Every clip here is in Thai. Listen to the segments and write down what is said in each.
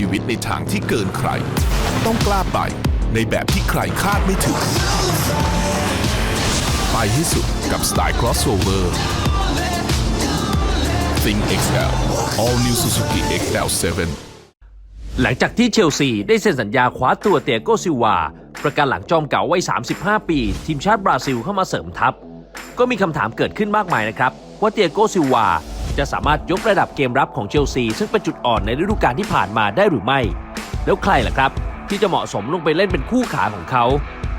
ชีวิตในทางที่เกินใคร ต้องกล้าไป ในแบบที่ใครคาดไม่ถึง ไปให้สุดกับสไตล์ crossover Think XL All New Suzuki XL7 หลังจากที่เชลซีได้เซ็นสัญญาคว้าตัวเตียโกซิวา ประกันหลังจอมเก่าวัย 35 ปี ทีมชาติบราซิลเข้ามาเสริมทัพ ก็มีคำถามเกิดขึ้นมากมายนะครับ ว่าเตียโกซิวา จะสามารถยกระดับเกมรับของเชลซี ซึ่งเป็นจุดอ่อนในฤดูกาลที่ผ่านมาได้หรือไม่ แล้วใครล่ะครับ ที่จะเหมาะสมลงไปเล่นเป็นคู่ขาของเขา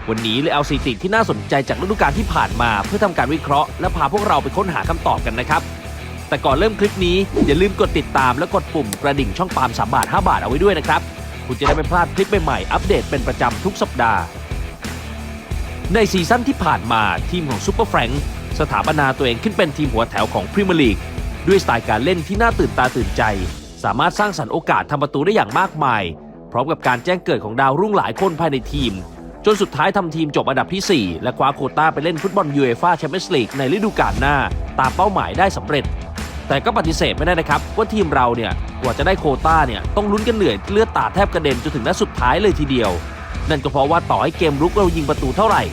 วันนี้เลยเอาสถิติที่น่าสนใจจากฤดูกาลที่ผ่านมา เพื่อทำการวิเคราะห์และพาพวกเราไปค้นหาคำตอบกันนะครับแต่ก่อนเริ่มคลิปนี้อย่าลืมกดติดตามและกดปุ่มกระดิ่งช่องปาล์ม3บาท 5 บาทเอาไว้ด้วยนะครับ คุณจะได้ไม่พลาดคลิปใหม่ๆอัปเดตเป็นประจำทุกสัปดาห์ ในซีซั่นที่ผ่านมาทีมของซูเปอร์แฟรงค์สถาปนาตัวเองขึ้นเป็นทีมหัวแถวของพรีเมียร์ลีก ด้วยสไตล์การเล่นที่น่าตื่นตาตื่นใจ สามารถสร้างสรรค์โอกาสทำประตูได้อย่างมากมาย พร้อมกับการแจ้งเกิดของดาวรุ่งหลายคนภายในทีม จนสุดท้ายทำทีมจบอันดับที่ 4 และคว้าโควต้าไปเล่นฟุตบอลยูเอฟ่าแชมเปี้ยนส์ลีกในฤดูกาลหน้า ตามเป้าหมายได้สำเร็จ แต่ก็ปฏิเสธไม่ได้นะครับว่าทีมเราเนี่ยกว่าจะได้โควต้าเนี่ยต้องลุ้นกันเหนื่อยเลือดตาแทบกระเด็นจนถึงนัดสุดท้ายเลยทีเดียว นั่นก็เพราะว่าต่อให้เกมรุกเรายิงประตูเท่าไหร่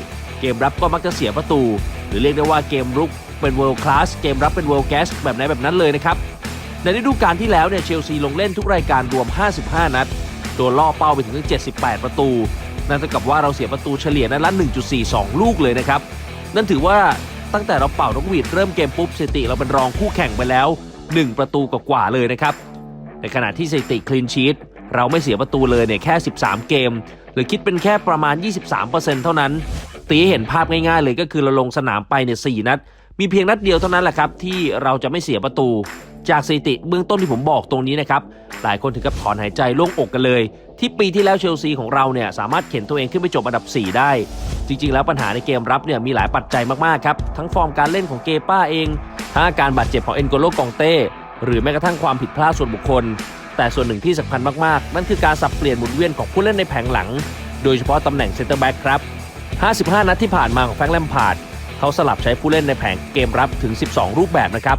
เกมรับก็มักจะเสียประตู หรือเรียกได้ว่าเกมรุก เป็น world class เกมรับเป็น world gas แบบไหนแบบนั้นเลยนะครับ ในฤดูกาลที่แล้วเนี่ยเชลซีลงเล่นทุกรายการรวม 55 นัด ตัวล่อเป้าไปถึง 78 ประตู นั่นเท่ากับว่าเราเสียประตูเฉลี่ยนัดละ 1.42 ลูกเลยนะครับ นั่นถือว่าตั้งแต่เราเป่านกหวีดเริ่มเกมปุ๊บสถิติเราเป็นรองคู่แข่งไปแล้ว 1 ประตูกว่าๆเลยนะครับ ในขณะที่สถิติคลีนชีตเราไม่เสียประตูเลยเนี่ยแค่ 13 เกม หรือคิดเป็นแค่ประมาณ 23%เท่านั้น ตีเห็นภาพง่ายๆเลยก็คือเราลงสนามไปเนี่ย4นัด มีเพียงนัดเดียวเท่านั้นแหละครับที่เราจะไม่เสียประตู จากสถิติเบื้องต้นที่ผมบอกตรงนี้นะครับหลายคนถึงกับถอนหายใจโล่งอกกันเลย ที่ปีที่แล้วเชลซีของเราเนี่ยสามารถเข็นตัวเองขึ้นไปจบอันดับ 4 ได้ จริง ๆ แล้วปัญหาในเกมรับเนี่ยมีหลายปัจจัยมากๆครับทั้งฟอร์มการเล่นของเกป้าเองทั้งอาการบาดเจ็บของเอ็นโกโลกองเต้หรือแม้กระทั่งความผิดพลาดส่วนบุคคล แต่ส่วนหนึ่งที่สำคัญมากๆ นั่นคือการสับเปลี่ยนหมุนเวียนของผู้เล่นในแผงหลัง โดยเฉพาะตำแหน่งเซนเตอร์แบ็กครับ 55 นัดที่ผ่านมาของแฟรงค์แลมพาร์ด เขาสลับใช้ผู้เล่นในแผงเกมรับถึง 12 รูปแบบนะครับ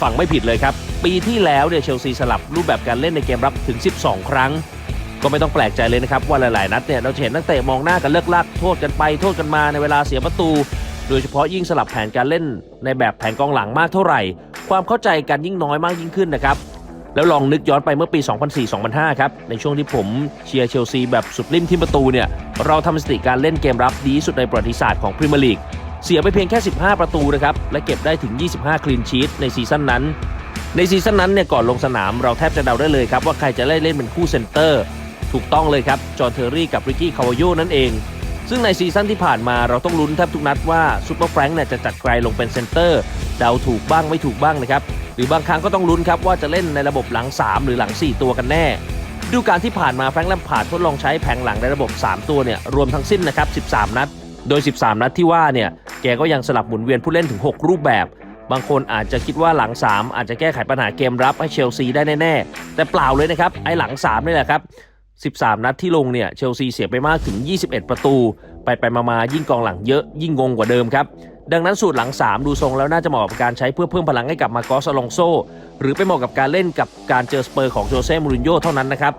ฟังไม่ผิดเลยครับ ปีที่แล้วเนี่ยเชลซีสลับรูปแบบการเล่นในเกมรับถึง 12 ครั้ง ก็ไม่ต้องแปลกใจเลยนะครับ ว่าหลายๆ นัดเนี่ยเราจะเห็นนักเตะมองหน้ากันเลิกลักโทษกันไปโทษกันมาในเวลาเสียประตู โดยเฉพาะยิ่งสลับแผนการเล่นในแบบแผนกองหลังมากเท่าไหร่ ความเข้าใจกันยิ่งน้อยมากยิ่งขึ้นนะครับแล้วลองนึกย้อนไปเมื่อปี 2004-2005 ครับ ในช่วงที่ผมเชียร์เชลซีแบบสุดริมที่ประตูเนี่ย เราทำสถิติการเล่นเกมรับดีสุดในประวัติศาสตร์ของพรีเมียร์ลีก เสียไปเพียงแค่ 15 ประตูนะครับ และเก็บได้ถึง 25 คลีนชีตในซีซั่นนั้น ในซีซั่นนั้นเนี่ยก่อนลงสนามเราแทบจะเดาได้เลยครับ ว่าใครจะได้เล่นเป็นคู่เซนเตอร์ ถูกต้องเลยครับ จอห์นเทอร์รี่กับริกกี้คาวโยนั่นเอง ซึ่งในซีซั่นที่ผ่านมาเราต้องลุ้นแทบทุกนัดว่าซูเปอร์แฟรงค์เนี่ยจะจัดใครลงเป็นเซนเตอร์เดาถูกบ้างไม่ถูกบ้างนะครับหรือบางครั้งก็ต้องลุ้นครับว่าจะเล่นในระบบหลัง 3 หรือหลัง 4 ตัวกันแน่ดูกาลที่ผ่านมาแฟรงค์แลมพาร์ดทดลองใช้แผงหลังในระบบ 3 ตัวเนี่ยรวมทั้งสิ้นนะครับ 13 นัด โดย 13 นัดที่ว่าเนี่ย แกก็ยังสลับหมุนเวียนผู้เล่นถึง 6 รูปแบบ บางคนอาจจะคิดว่าหลัง 3 อาจจะแก้ไขปัญหาเกมรับให้เชลซีได้แน่ ๆ แต่เปล่าเลยนะครับ ไอ้หลัง 3 นี่แหละครับ 13 นัดที่ลงเนี่ยเชลซีเสียไปมากถึง 21 ประตู ไปไปมามายิ่งกองหลังเยอะยิ่งงงกว่าเดิมครับดังนั้นสูตรหลัง 3 ดูทรงแล้วน่าจะเหมาะกับการใช้เพื่อเพิ่มพลังให้กับมาโกสอลองโซ หรือไปเหมาะกับการเล่นกับการเจอสเปอร์ของโจเซ่มูรินโญ่เท่านั้นนะครับ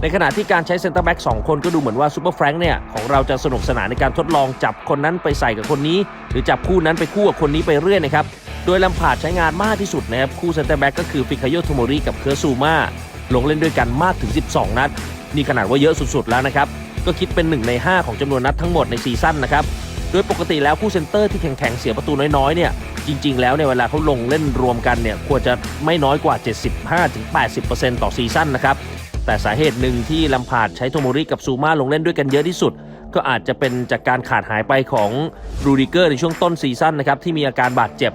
ในขณะที่การใช้เซนเตอร์แบ็ก2คนก็ดูเหมือนว่าซูเปอร์แฟรงค์เนี่ย ของเราจะสนุกสนานในการทดลองจับคนนั้นไปใส่กับคนนี้ หรือจับคู่นั้นไปคู่กับคนนี้ไปเรื่อยนะครับ โดยลำพาดใช้งานมากที่สุดนะครับ คู่เซนเตอร์แบ็กก็คือฟิคาโยโทโมริกับเคอร์ซูมาลงเล่นด้วยกันมากถึง 12 นัดนี่ขนาดว่าเยอะสุดๆแล้วนะครับก็คิดเป็น1ใน5 ของจำนวนนัดทั้งหมดในซีซั่นนะครับโดยปกติแล้วคู่เซนเตอร์ที่แข็งๆเสียประตูน้อยๆเนี่ยจริง ๆ แล้วเนี่ยเวลาเขาลงเล่นรวมกันเนี่ยควรจะไม่น้อยกว่า 75-80%ต่อซีซั่นนะครับ แต่สาเหตุหนึ่งที่ลำพาดใช้โทโมริกับซูมาลงเล่นด้วยกันเยอะที่สุด ก็อาจจะเป็นจากการขาดหายไปของรูดิเกอร์ในช่วงต้นซีซั่นนะครับที่มีอาการบาดเจ็บ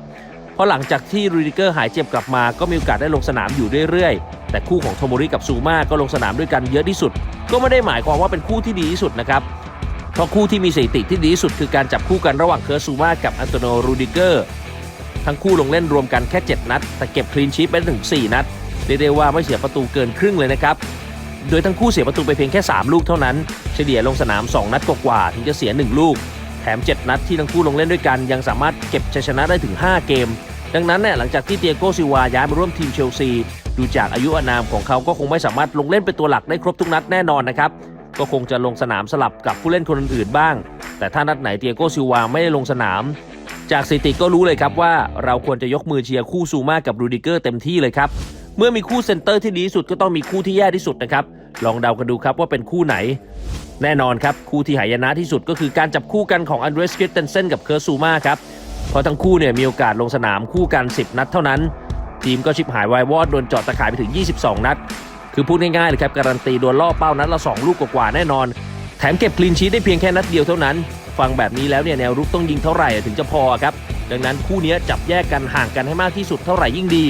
เพราะหลังจากที่รูดิเกอร์หายเจ็บกลับมาก็มีโอกาสได้ลงสนามอยู่เรื่อยๆ แต่คู่ของโทโมริกับซูมาก็ลงสนามด้วยกันเยอะที่สุด ก็ไม่ได้หมายความว่าเป็นคู่ที่ดีที่สุดนะครับเพราะคู่ที่มีสถิติที่ดีที่สุดคือการจับคู่กันระหว่างเคอร์ซูมากับอันโตโนรูดิเกอร์ทั้งคู่ลงเล่นรวมกันแค่ 7 นัด แต่เก็บคลีนชีตไปถึง 4 นัด เรียกได้ว่าไม่เสียประตูเกินครึ่งเลยนะครับ โดยทั้งคู่เสียประตูไปเพียงแค่ 3 ลูกเท่านั้น เฉลี่ยลงสนาม 2 นัดกว่าๆถึงจะเสีย 1 ลูก แถม 7 นัดที่ทั้งคู่ลงเล่นด้วยกันยังสามารถเก็บชัยชนะได้ถึง 5 เกม ดังนั้นเนี่ยหลังจากที่เตียโกซิวาย้ายมาร่วมทีมเชลซี ดูจากอายุอานามของเขาก็คงไม่สามารถลงเล่นเป็นตัวหลักได้ครบทุกนัดแน่นอนนะครับก็คงจะลงสนามสลับกับผู้เล่นคนอื่นๆบ้าง แต่ถ้านัดไหนเตียโกซิวาไม่ได้ลงสนาม จากสถิติก็รู้เลยครับว่าเราควรจะยกมือเชียร์คู่ซูมากับรูดิเกอร์เต็มที่เลยครับ เมื่อมีคู่เซนเตอร์ที่ดีที่สุดก็ต้องมีคู่ที่แย่ที่สุดนะครับ ลองเดากันดูครับว่าเป็นคู่ไหน แน่นอนครับ คู่ที่หายนะที่สุดก็คือการจับคู่กันของอันเดรสคริสเตนเซนกับเคิร์ซูมาครับ เพราะทั้งคู่เนี่ยมีโอกาสลงสนามคู่กัน 10 นัดเท่านั้น ทีมก็ชิบหายวายวอดโดนเจาะตะข่ายไปถึง 22 นัด คือพูดง่ายๆเลยครับการันตีโดนล่อเป้านัดละ 2 ลูกกว่าๆแน่นอน แถมเก็บคลีนชีทได้เพียงแค่นัดเดียวเท่านั้น ฟังแบบนี้แล้วเนี่ยแนวรุกต้องยิงเท่าไหร่ถึงจะพอครับดังนั้นคู่นี้จับแยกกันห่างกันให้มากที่สุดเท่าไหร่ยิ่งดี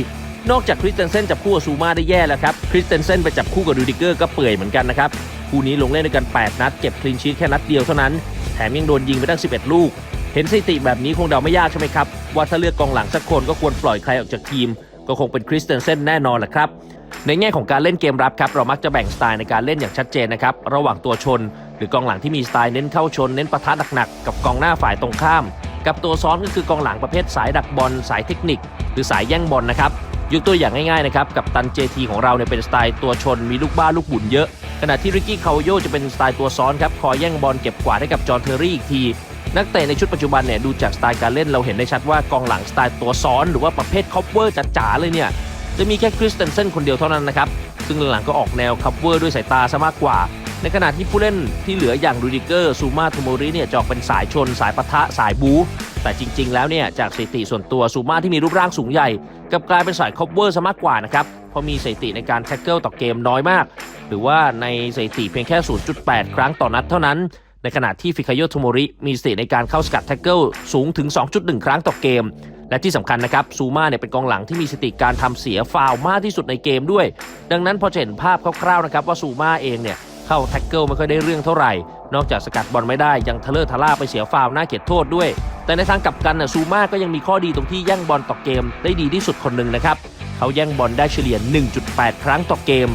นอกจากคริสเตนเซนจับคู่กับซูมาได้แย่แล้วครับ คริสเตนเซนไปจับคู่กับดูดิเกอร์ก็เปื่อยเหมือนกันนะครับ คู่นี้ลงเล่นด้วยกัน 8 นัด เก็บคลีนชีทแค่นัดเดียวเท่านั้น แถมยังโดนยิงไปตั้ง 11 ลูก เห็นสถิติแบบนี้คงเดาไม่ยากใช่ไหมครับ ว่าถ้าเลือกกองหลังสักคนก็ควรปล่อยใครออกจากทีม ก็คงเป็นคริสเตนเซนแน่นอนแหละครับ ในแง่ของการเล่นเกมรับครับ เรามักจะแบ่งสไตล์ในการเล่นอย่างชัดเจนนะครับ ระหว่างตัวชน หรือกองหลังที่มีสไตล์เน้นเข้าชน เน้นปะทะหนักๆกับกองหน้าฝ่ายตรงข้าม กับตัวซ้อนก็คือกองหลังประเภทสายดักบอล สายเทคนิค หรือสายแย่งบอลนะครับ ยกตัวอย่างง่ายๆนะครับกับตันเจทีของเราเนี่ยเป็นสไตล์ตัวชนมีลูกบ้าลูกบุญเยอะ ขณะที่ริกกี้คาโยจะเป็นสไตล์ตัวซ้อนครับคอยแย่งบอลเก็บกวาดให้กับจอห์นเทอร์รี่อีกที นักเตะในชุดปัจจุบันเนี่ยดูจากสไตล์การเล่นเราเห็นได้ชัดว่ากองหลังสไตล์ตัวซ้อน หรือว่าประเภทคอปเวอร์จ๋าๆเลยเนี่ยจะมีแค่คริสเตนเซนคนเดียวเท่านั้นนะครับซึ่งหลังๆก็ออกแนวคัพเวอร์ด้วยสายตาซะมากกว่า ในขณะที่ผู้เล่นที่เหลืออย่างรูดิเกอร์ซูมาโทโมริเนี่ยจอกเป็นสายชน สายปะทะสายบู๊แต่จริง ๆ แล้วเนี่ยจากสถิติส่วนตัวซูมาที่มีรูปร่างสูงใหญ่กับกลายเป็นสายคัพเวอร์ซะมากกว่านะครับเพราะมีสถิติในการแท็กเกิลต่อเกมน้อยมาก หรือว่าในสถิติเพียงแค่ 0.8 ครั้งต่อนัดเท่านั้น ในขณะที่ฟิคาโยโทโมริมีสถิติในการเข้าสกัดแท็กเกิลสูงถึง 2.1 ครั้งต่อเกม และที่สำคัญนะครับซูมาเนี่ยเป็นกองหลังที่มีสถิติการทำเสียฟาวล์มากที่สุดในเกมด้วย ดังนั้นพอเห็นภาพคร่าวๆนะครับว่าซูมาเองเนี่ย เข้าแท็กเกิลไม่ค่อยได้เรื่องเท่าไหร่ นอกจากสกัดบอลไม่ได้ยังทะเลอร์ทะล่าไปเสียฟาวหน้าเขตโทษด้วย แต่ในทางกลับกันน่ะซูมาก็ยังมีข้อดีตรงที่แย่งบอลต่อเกมได้ดีที่สุดคนหนึ่งนะครับเขาแย่งบอลได้เฉลี่ย 1.8 ครั้งต่อเกม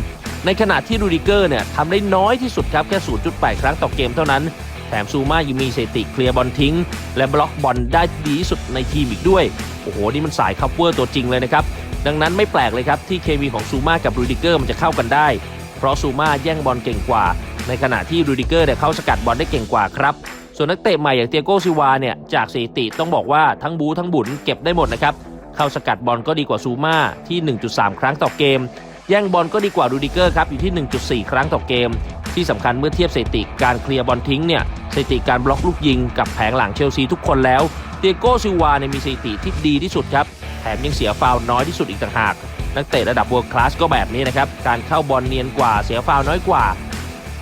ในขณะที่รูดิเกอร์เนี่ยทำได้น้อยที่สุดครับแค่ 0.8 ครั้งต่อเกมเท่านั้นแถมซูมายังมีสถิติเคลียร์บอลทิ้ง และบล็อกบอลได้ดีที่สุดในทีมอีกด้วย โอ้โห นี่มันสายคัพเวอร์ตัวจริงเลยนะครับ ดังนั้นไม่แปลกเลยครับ ที่เคมีของซูมากับรูดิเกอร์มันจะเข้ากันได้ เพราะซูมาแย่งบอลเก่งกว่า ในขณะที่รูดิเกอร์เนี่ยเข้าสกัดบอลได้เก่งกว่าครับ ส่วนนักเตะใหม่อย่างเตียโกซิวาเนี่ยจากสถิติต้องบอกว่าทั้งบูทั้งบุญเก็บได้หมดนะครับเข้าสกัดบอลก็ดีกว่าซูมาที่ 1.3 ครั้งต่อเกม แย่งบอลก็ดีกว่ารูดิเกอร์ครับอยู่ที่ 1.4 ครั้งต่อเกม ที่สำคัญเมื่อเทียบสถิติการเคลียร์บอลทิ้งเนี่ยสถิติการบล็อกลูกยิงกับแผงหลังเชลซีทุกคนแล้วเตียโกซิวาเนี่ยมีสถิติที่ดีที่สุดครับแถมยังเสียฟาวล์น้อยที่สุดอีกต่างหาก นักเตะระดับ world class ก็แบบนี้นะครับ การเข้าบอลเนียนกว่าเสียฟาวล์น้อยกว่า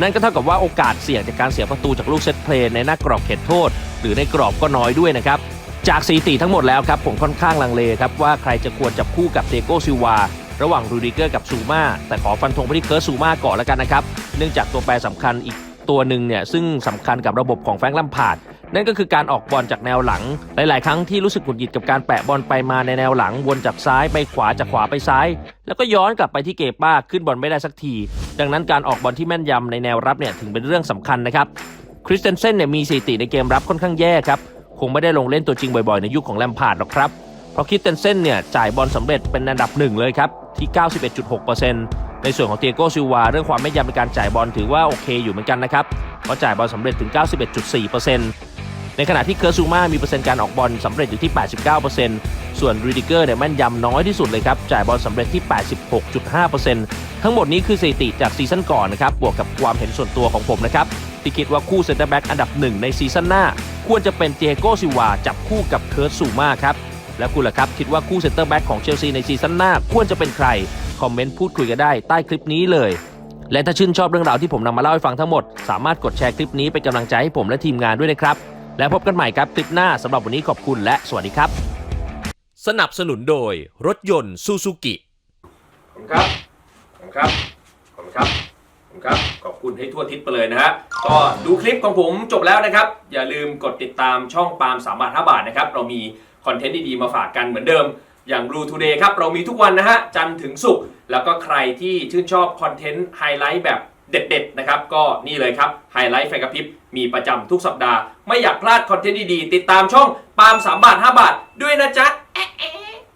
นั่นก็เท่ากับว่าโอกาสเสี่ยงจากการเสียประตูจากลูกเซตเพลย์ในหน้ากรอบเขตโทษ หรือในกรอบก็น้อยด้วยนะครับ จากสถิติทั้งหมดแล้วครับผมค่อนข้างลังเลครับว่าใครจะควรจับคู่กับเตโกซิวาระหว่างรูดิเกอร์กับซูมาแต่ขอฟันธงไปที่เคิร์สซูมาก่อนแล้วกันนะครับ เนื่องจากตัวแปรสำคัญอีกตัวหนึ่งเนี่ยซึ่งสำคัญกับระบบของแฟรงค์ลัมพาร์ด นั่นก็คือการออกบอลจากแนวหลัง หลาย ๆ ครั้งที่รู้สึกหงุดหงิดกับการแปะบอลไปมาในแนวหลัง วนจากซ้ายไปขวาจากขวาไปซ้าย แล้วก็ย้อนกลับไปที่เกป้าขึ้นบอลไม่ได้สักที ดังนั้นการออกบอลที่แม่นยำในแนวรับเนี่ยถึงเป็นเรื่องสำคัญนะครับคริสเตนเซนเนี่ยมีสถิติในเกมรับค่อนข้างแย่ครับคงไม่ได้ลงเล่นตัวจริงบ่อย ๆ ในยุคของแลมพาร์ดหรอกครับเพราะคริสเตนเซนเนี่ยจ่ายบอลสำเร็จเป็นอันดับหนึ่งเลยครับที่ 91.6%ในส่วนของเตียโกซิวาเรื่องความแม่นยำในการจ่ายบอลถือว่าโอเคอยู่เหมือนกันนะครับ เพราจ่ายบอลสำเร็จถึง 91.4%ในขณะที่เคิร์ซูมามีเปอร์เซ็นต์การออกบอลสำเร็จอยู่ที่ 89%ส่วนรีดิเกอร์เนี่ยแม่นยำน้อยที่สุดเลยครับ จ่ายบอลสำเร็จที่ 86.5%ทั้งหมดนี้คือสถิติจากซีซั่นก่อนนะครับ บวกกับความเห็นส่วนตัวของผมนะครับที่คิดว่าคู่เซนเตอร์แบ็กอันดับหนึ่งในซีซั่นหน้า ควรจะเป็นเตียโกซิวาจับคู่กับเคิร์ซูมาครับแล้วคุณล่ะครับ คิดว่าคู่เซนเตอร์แบ็กของเชลซีในซีซั่นหน้าควรจะเป็นใคร คอมเมนต์พูดคุยกันได้ใต้คลิปนี้เลย และถ้าชื่นชอบเรื่องราวที่ผมนำมาเล่าให้ฟังทั้งหมด สามารถกดแชร์คลิปนี้เป็นกำลังใจให้ผมและทีมงานด้วยนะครับ แล้วพบกันใหม่ครับคลิปหน้าสำหรับวันนี้ขอบคุณและสวัสดีครับ สนับสนุนโดยรถยนต์ซูซูกิ ขอบคุณครับ ขอบคุณครับ ขอบคุณครับ ขอบคุณครับ ขอบคุณให้ทั่วทิศไปเลยนะฮะ ก็ดูคลิปของผมจบแล้วนะครับ อย่าลืมกดติดตามช่องปาล์มสามบาทห้าบาทนะครับ เรามีคอนเทนต์ดีๆมาฝากกันเหมือนเดิม อย่าง Blue Today ครับ เรามีทุกวันนะฮะ จันทร์ถึงศุกร์แล้วก็ใครที่ชื่นชอบคอนเทนต์ไฮไลท์แบบเด็ดๆนะครับ ก็นี่เลยครับไฮไลท์ไฟกระพริบมีประจำทุกสัปดาห์ ไม่อยากพลาดคอนเทนต์ดีๆ ติดตามช่องปาล์มสามบาทห้าบาท ด้วยนะจ๊ะ